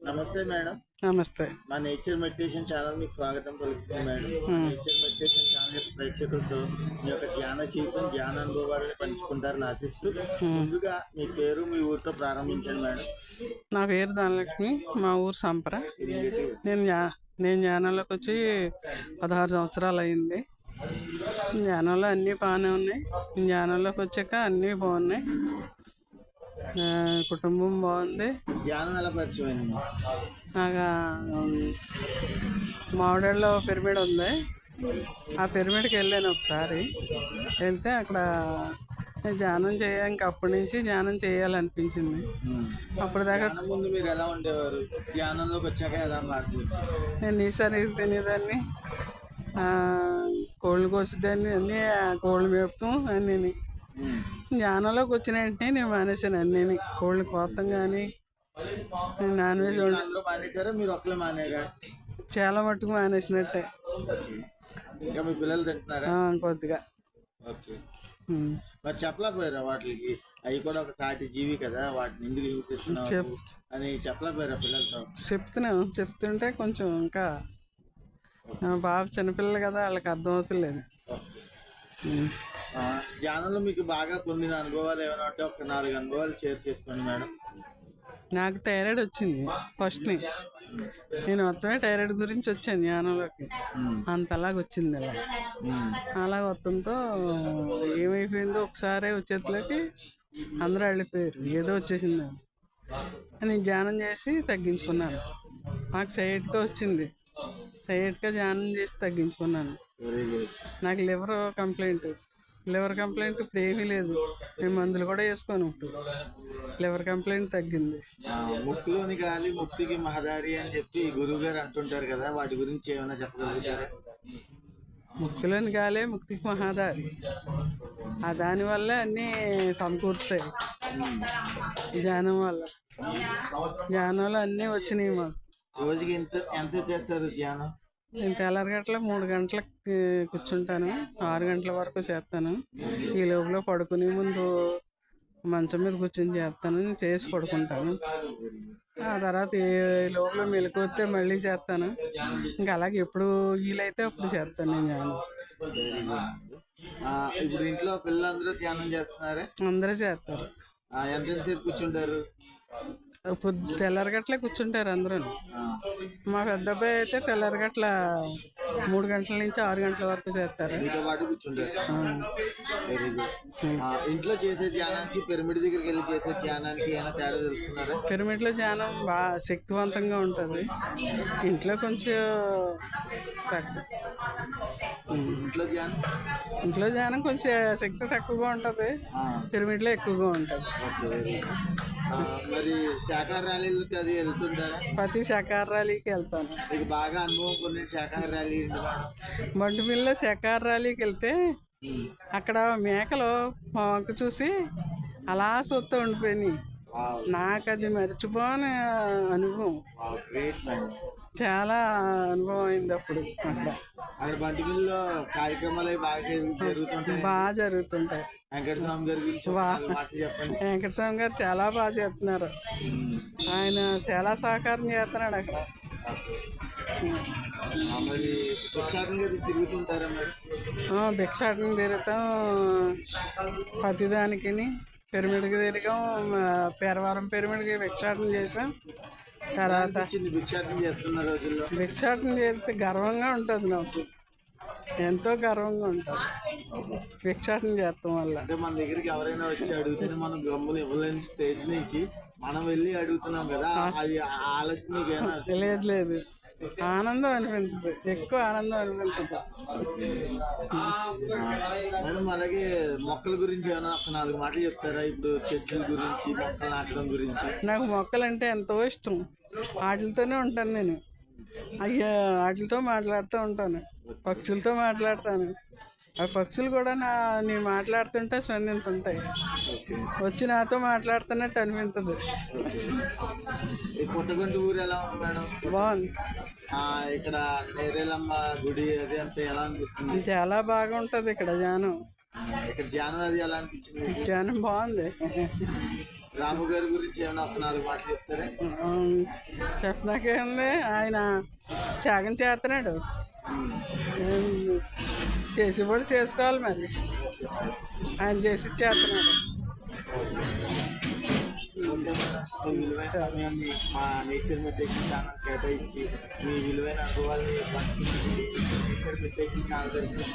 నమస్తే మేడం. నమస్తే. మా నేచర్ మెడిటేషన్ ఛానల్ మీకు స్వాగతం పలుకుతుంది మేడం. నేచర్ మెడిటేషన్ ఛానల్ యొక్క ప్రేక్షకులతో మీ యొక్క ధ్యాన జీవితం ధ్యాన అనుభవాలను పంచుకుంటారని ఆశిస్తూ ముందుగా మీ పేరు మీ ఊరితో ప్రారంభించండి మేడం. నా పేరు ధనలక్ష్మి మా ఊరు సంపర. నేను నేను జ్ఞానంలోకి వచ్చి పదహారు సంవత్సరాలు అయింది. జ్ఞానంలో అన్నీ బాగానే ఉన్నాయి. జ్ఞానంలోకి వచ్చాక అన్నీ బాగున్నాయి. కుటుంబం బాగుంది? నాకు మామిడాళ్ళలో పిరమిడ్ ఉంది. ఆ పిరమిడ్కి వెళ్ళాను ఒకసారి. వెళ్తే అక్కడ ధ్యానం చేయ ఇంక అప్పటి నుంచి ధ్యానం చేయాలనిపించింది. అప్పుడు దాకా ముందు మీరు ఎలా ఉండేవారు? ధ్యానంలోకి వచ్చాక ఎలా మార్పు? నేను నీసారి తినేదాన్ని కోళ్ళు కోసేదాన్ని అన్నీ కోళ్ళు మేపుతాం అన్నీ జ్ఞానంలోకి వచ్చిన వెంటనే నేను మానేశాను అన్నీ కోళ్ళు కోతం కానీ నాన్ వెజ్ మానేశారా? మీరు ఒక్కలే మానేరా? చాలా మట్టుకు మానేసినట్టే. ఇంకా మీ పిల్లలు తింటున్నారా? కొద్దిగా. ఓకే. మరి చెప్పలేకపోయారా వాటికి? అవి కూడా ఒక సాటి జీవి కదా వాటిని ఎందుకు హింసిస్తున్నావు అని చెప్పలేకపోయారా పిల్లలతో? చెప్తున్నాం చెప్తుంటే కొంచెం ఇంకా బాబు చిన్నపిల్లలు కదా వాళ్ళకి అర్థమవుతలేదు ఉమ్. ధ్యానంలో మీకు బాగా పొందిన అనుభవాలు ఏమైనా ఉంటే ఒక నాలుగు అనుభవాలు షేర్ చేసుకోండి మేడం. నాకు టైరాయిడ్ వచ్చింది ఫస్ట్ని నేను మొత్తమే టైరాయిడ్ గురించి వచ్చాను జ్ఞానంలోకి. అంతలాగా వచ్చింది అలా. అలా వస్తుందో ఏమైపోయిందో ఒకసారి వచ్చేట్లోకి అందరూ వెళ్ళిపోయారు ఏదో వచ్చేసింది. నేను ధ్యానం చేసి తగ్గించుకున్నాను. నాకు సైడ్గా వచ్చింది. సైడ్గా ధ్యానం చేసి తగ్గించుకున్నాను. నాకు లివర్ కంప్లైంట్ లివర్ కంప్లైంట్ ఇప్పుడు ఏమీ లేదు. నేను మందులు కూడా వేసుకోను. ఇప్పుడు లివర్ కంప్లైంట్ తగ్గింది ముక్కులోని గాలి ముక్తికి మహదారి అని చెప్పి గురువు గారు అంటుంటారు కదా వాటి గురించి ఏమైనా చెప్పగలుగుతారా? ముక్కులోని గాలే ముక్తికి మహాదారి. ఆ దానివల్ల అన్నీ సమకూరుతాయి. ధ్యానం వల్ల. ధ్యానంలో అన్నీ వచ్చినాయి మాకు. రోజుకి ఎంత ఎంత చేస్తారు ధ్యానం? నేను తెల్లరగట్ల మూడు గంటలకు కూర్చుంటాను. ఆరు గంటల వరకు చేస్తాను ఈ లోపల పడుకునే ముందు మంచం మీద కూర్చొని చేస్తాను నేను చేసి పడుకుంటాను. ఆ తర్వాత ఏ లోపల మెలకువస్తే మళ్ళీ చేస్తాను ఇంకా అలాగే ఎప్పుడు వీలైతే అప్పుడు చేస్తాను నేను ధ్యానం ఇప్పుడు ఇంట్లో పిల్లలందరూ ధ్యానం చేస్తున్నారా? అందరూ చేస్తారు ఆ, ఎంతసేపు కూర్చుంటారు? తెల్లరగట్లే కూర్చుంటారు అందరూ మా పెద్ద అబ్బాయి అయితే తెల్లరగట్ల మూడు గంటల నుంచి ఆరు గంటల వరకు చేస్తారు. ఆ, ఇంట్లో చేసే ధ్యానానికి పిరమిడ్ దగ్గరికి వెళ్ళి చేసే ధ్యానానికి ఏమైనా తేడా తెలుసుకున్నారా? పిరమిడ్లో ధ్యానం బాగా శక్తివంతంగా ఉంటుంది. ఇంట్లో కొంచెం. ఇంట్లో ధ్యానం? ఇంట్లో ధ్యానం కొంచెం శక్తి తక్కువగా ఉంటుంది. పిరమిడ్లో ఎక్కువగా ఉంటుంది. మరి శాఖాహార ర్యాలీలకి అది వెళ్తుంటారా ప్రతి శాకాహార ర్యాలీకి వెళ్తాను. మీకు బాగా అనుభవం పొందిన శాఖాహార ర్యాలీ? మండుమిల్లో శాకాహార ర్యాలీకి వెళ్తే. అక్కడ మేకలు మా వంక చూసి అలా చూస్తూ ఉండిపోయినాయి. నాకు అది మర్చిపోని అనుభవం. చాలా అనుభవం అయింది అప్పుడు. అక్కడ అక్కడ బంటిమిల్లో కార్యక్రమాలు బాగా జరుగు- జరుగుతుంటాయి బాగా జరుగుతుంటాయి. వెంకటస్వామి గారి గురించి చెప్పండి. వెంకటస్వామి గారు చాలా బాగా చేస్తున్నారు. ఉమ్. ఆయన చాలా సహకారం చేస్తున్నాడు అక్కడ. మరి భిక్షాటన గారు తిరుగుతుంటారా తిరుగుతాం. ప్రతిదానికి పిరమిడ్కి తిరిగాం. పేరవారం పిరమిడ్కి భిక్షాటన చేసాం తర్వాత భిక్షాటన చేస్తే గర్వంగా ఉంటుంది నాకు. ఎంతో గర్వంగా ఉంటుంది. భిక్షాటన చేస్తాం వల్ల. అంటే మన దగ్గరికి ఎవరైనా వచ్చి అడిగితే మనం గమ్ములు ఇవ్వలేని స్టేజ్ నుంచి మనం వెళ్ళి అడుగుతున్నాం కదా అది ఆలస్యం లేదు లేదు. ఆనందం అనిపించదు. ఎక్కువ ఆనందం అనిపించదు. మేడం అలాగే మొక్కల గురించి ఏమైనా ఒక నాలుగు మాటలు చెప్తారా? ఇప్పుడు చెట్ల గురించి మొక్కలు నాటడం గురించి. నాకు మొక్కలంటే ఎంతో ఇష్టం. వాటితోనే ఉంటాను నేను. అయ్యా వాటితో మాట్లాడుతూ ఉంటాను. పక్షులతో మాట్లాడతాను. ఆ పక్షులు కూడా నా నేను మాట్లాడుతుంటే స్పందిస్తుంటాయి ఓకే వచ్చి నాతో మాట్లాడుతున్నట్టు అనిపించదు. ఈ పుట్టగొంటి ఊరు ఎలా ఉంది మేడం? బాగుంది. ఇక్కడ నేరేలమ్మ గుడి అది అంతా ఎలా అనిపిస్తుంది? చాలా బాగా ఉంటుంది ఇక్కడ జానం. ఇక్కడ ధ్యానం అది ఎలా అనిపించింది జానం బాగుంది. రాము గారి గురించి ఏమైనా ఒక నాలుగు మాటలు చెప్తారా? ఆయన త్యాగం చేస్తున్నాడు. చేసేవాడు చేసుకోవాలి మరి. ఆయన చేసి చేస్తున్నాడు. మీ విలువైన సమయాన్ని మా నేచర్ మెడిటేషన్ ఛానల్ కేటాయించి మీ విలువైన అనుభవాల్ని పంచుకుని నేచర్ మెడిటేషన్ ఛానల్ తరఫున